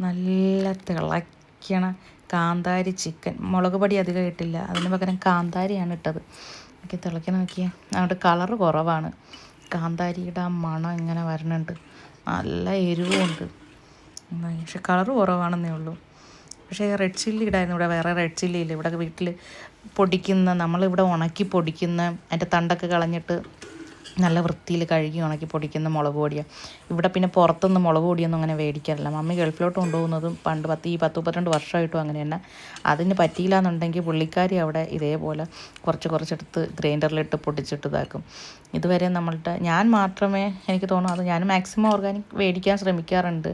നല്ല തിളയ്ക്കണ കാന്താരി ചിക്കൻ. മുളക് പൊടി അധികം ഇട്ടില്ല. അതിന് പകരം കാന്താരിയാണ് ഇട്ടത്. എനിക്ക് തിളയ്ക്കണ നോക്കിയ. അവിടെ കളറ് കുറവാണ്. കാന്താരിയുടെ ആ മണം ഇങ്ങനെ വരണുണ്ട്. നല്ല എരിവുമുണ്ട് പക്ഷെ കളറ് കുറവാണെന്നേ ഉള്ളൂ. പക്ഷേ റെഡ് ചില്ലി ഇടായിരുന്നു. ഇവിടെ വേറെ റെഡ് ചില്ലി ഇല്ല. ഇവിടെ വീട്ടിൽ പൊടിക്കുന്ന നമ്മളിവിടെ ഉണക്കി പൊടിക്കുന്ന അതിന്റെ തണ്ടൊക്കെ കളഞ്ഞിട്ട് നല്ല വൃത്തിയിൽ കഴുകി ഉണക്കി പൊടിക്കുന്ന മുളക് പൊടിയാണ് ഇവിടെ പിന്നെ പുറത്തുനിന്ന് മുളക് പൊടിയൊന്നും അങ്ങനെ മേടിക്കാറില്ല മമ്മി ഗൾഫിലോട്ട് കൊണ്ടുപോകുന്നതും പണ്ട് പത്ത് ഈ പത്ത് മുപ്പത്തിരണ്ട് വർഷമായിട്ടും അങ്ങനെ തന്നെ അതിന് പറ്റിയില്ല എന്നുണ്ടെങ്കിൽ പുള്ളിക്കാരി അവിടെ ഇതേപോലെ കുറച്ച് കുറച്ചെടുത്ത് ഗ്രൈൻഡറിലിട്ട് പൊടിച്ചിട്ട് ഇതാക്കും. ഇതുവരെ നമ്മളുടെ ഞാൻ മാത്രമേ എനിക്ക് തോന്നുന്നു അത് ഞാൻ മാക്സിമം ഓർഗാനിക് മേടിക്കാൻ ശ്രമിക്കാറുണ്ട്.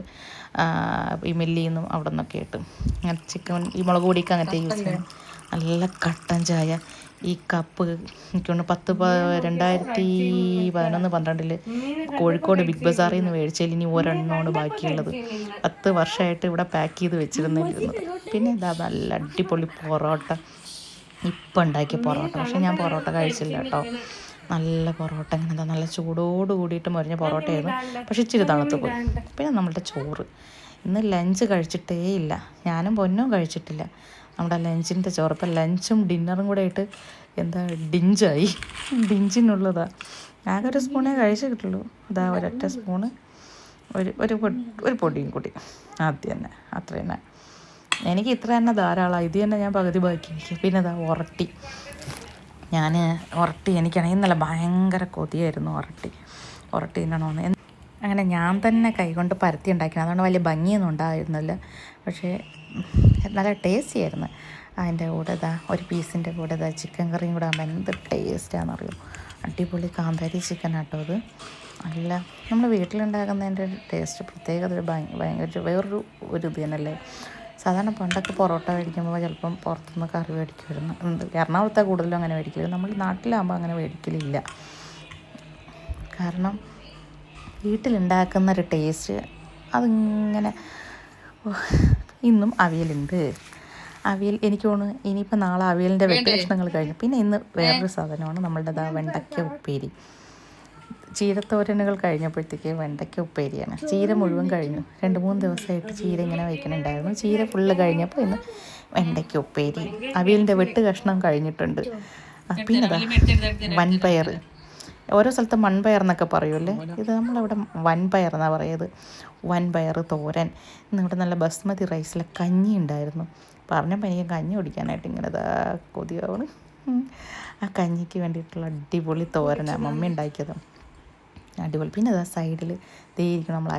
ഈ മില്ലിൽ നിന്നും അവിടെ നിന്നൊക്കെ ആയിട്ട് ചിക്കൻ ഈ മുളക് പൊടിയൊക്കെ അങ്ങനത്തെ യൂസ് ചെയ്യും നല്ല കട്ടൻ ചായ. ഈ കപ്പ് എനിക്കൊണ്ട് പത്ത് രണ്ടായിരത്തി പതിനൊന്ന് പന്ത്രണ്ടിൽ കോഴിക്കോട് ബിഗ് ബസാറിൽ നിന്ന് മേടിച്ചതിൽ ഇനി ഒരെണ്ണമാണ് ബാക്കിയുള്ളത്. പത്ത് വർഷമായിട്ട് ഇവിടെ പാക്ക് ചെയ്ത് വെച്ചിരുന്നിരുന്നു. പിന്നെ ഇതാ നല്ല അടിപൊളി പൊറോട്ട. ഇപ്പം ഉണ്ടാക്കിയ പൊറോട്ട. പക്ഷെ ഞാൻ പൊറോട്ട കഴിച്ചില്ല കേട്ടോ. നല്ല പൊറോട്ട. ഇങ്ങനെ എന്താ നല്ല ചൂടോട് കൂടിയിട്ട് മൊരിഞ്ഞ പൊറോട്ടയായിരുന്നു. പക്ഷെ ഇച്ചിരി തണുത്ത് പോയി. പിന്നെ നമ്മളുടെ ചോറ്. ഇന്ന് ലഞ്ച് കഴിച്ചിട്ടേ ഇല്ല ഞാനും പൊന്നും കഴിച്ചിട്ടില്ല. നമ്മുടെ ലഞ്ചിന്റെ ചോറ് ലഞ്ചും ഡിന്നറും കൂടെ ആയിട്ട് എന്താ ഡിഞ്ചായി. ഡിഞ്ചിനുള്ളതാ. ആകെ ഒരു സ്പൂണേ കഴിച്ചിട്ടുള്ളൂ അതാ ഒരൊറ്റ സ്പൂണ്. ഒരു ഒരു ഒരു പൊടിയും കൂടി. ആദ്യം തന്നെ. അത്ര തന്നെ. എനിക്ക് ഇത്ര തന്നെ ധാരാളം ഇത് തന്നെ ഞാൻ പകുതി ബാക്കി വയ്ക്കും പിന്നെ അതാ ഉറട്ടി ഞാൻ ഉറട്ടി എനിക്കാണെങ്കിൽ ഇന്നലെ ഭയങ്കര കൊതിയായിരുന്നു ഉറട്ടി ഉറട്ടി തിന്നണമെന്ന് അങ്ങനെ ഞാൻ തന്നെ കൈകൊണ്ട് പരത്തി ഉണ്ടാക്കിയത് അതുകൊണ്ട് വലിയ ഭംഗിയൊന്നും ഉണ്ടായിരുന്നില്ല. പക്ഷേ നല്ല ടേസ്റ്റി ആയിരുന്നു. അതിന്റെ കൂടെ ഇതാ ഒരു പീസിന്റെ കൂടെ ഇതാ ചിക്കൻ കറിയും കൂടെ ആകുമ്പോൾ എന്ത് ടേസ്റ്റാണെന്നറിയോ അടിപൊളി കാന്താരി ചിക്കൻ ആട്ടോ അത്. നല്ല നമ്മൾ വീട്ടിലുണ്ടാക്കുന്നതിന്റെ ടേസ്റ്റ് പ്രത്യേകത ഒരു ഭയങ്കര വേറൊരു ഒരു ഇത് തന്നെയല്ലേ? സാധാരണ പണ്ടൊക്കെ പൊറോട്ട മേടിക്കുമ്പോൾ ചിലപ്പം പുറത്തുനിന്ന് കറി മേടിക്കുമായിരുന്നു. എറണാകുളത്തെ കൂടുതലും അങ്ങനെ മേടിക്കില്ല നമ്മൾ നാട്ടിലാകുമ്പോൾ അങ്ങനെ മേടിക്കലില്ല. കാരണം വീട്ടിലുണ്ടാക്കുന്ന ഒരു ടേസ്റ്റ് അതിങ്ങനെ ഇന്നും അവിയലുണ്ട്. അവിയൽ എനിക്ക് തോന്നുന്നു ഇനിയിപ്പോൾ നാളെ അവിയലിന്റെ വെട്ട് കഴിഞ്ഞു. പിന്നെ ഇന്ന് വേറൊരു സാധനമാണ് നമ്മളുടെ വെണ്ടയ്ക്ക ഉപ്പേരി. ചീരത്തോരനുകൾ കഴിഞ്ഞപ്പോഴത്തേക്ക് വെണ്ടയ്ക്ക ഉപ്പേരിയാണ്. ചീര മുഴുവൻ കഴിഞ്ഞു. രണ്ട് മൂന്ന് ദിവസമായിട്ട് ചീര ഇങ്ങനെ വയ്ക്കുന്നുണ്ടായിരുന്നു ചീര ഫുള്ള് കഴിഞ്ഞപ്പോൾ ഇന്ന് വെണ്ടയ്ക്ക ഉപ്പേരി. അവിയലിന്റെ വെട്ട് കഷ്ണം കഴിഞ്ഞിട്ടുണ്ട്. പിന്നെ വൻപയർ ഓരോ സ്ഥലത്ത് മൺപയർ എന്നൊക്കെ പറയുമല്ലേ ഇത് നമ്മളിവിടെ വൻപയർ എന്നാണ് പറയുന്നത് വൻപയർ തോരൻ. ഇന്നിവിടെ നല്ല ബസ്മതി റൈസിലെ കഞ്ഞി ഉണ്ടായിരുന്നു. പറഞ്ഞപ്പോൾ എനിക്ക് കഞ്ഞി കുടിക്കാനായിട്ട് ഇങ്ങനെ ഇതാ കൊതിയാവണ്. ആ കഞ്ഞിക്ക് വേണ്ടിയിട്ടുള്ള അടിപൊളി തോരനാണ് മമ്മി ഉണ്ടാക്കിയത്. അടിപൊളി. പിന്നെ അതാ സൈഡിൽ ദേ ഇരിക്കണം നമ്മൾ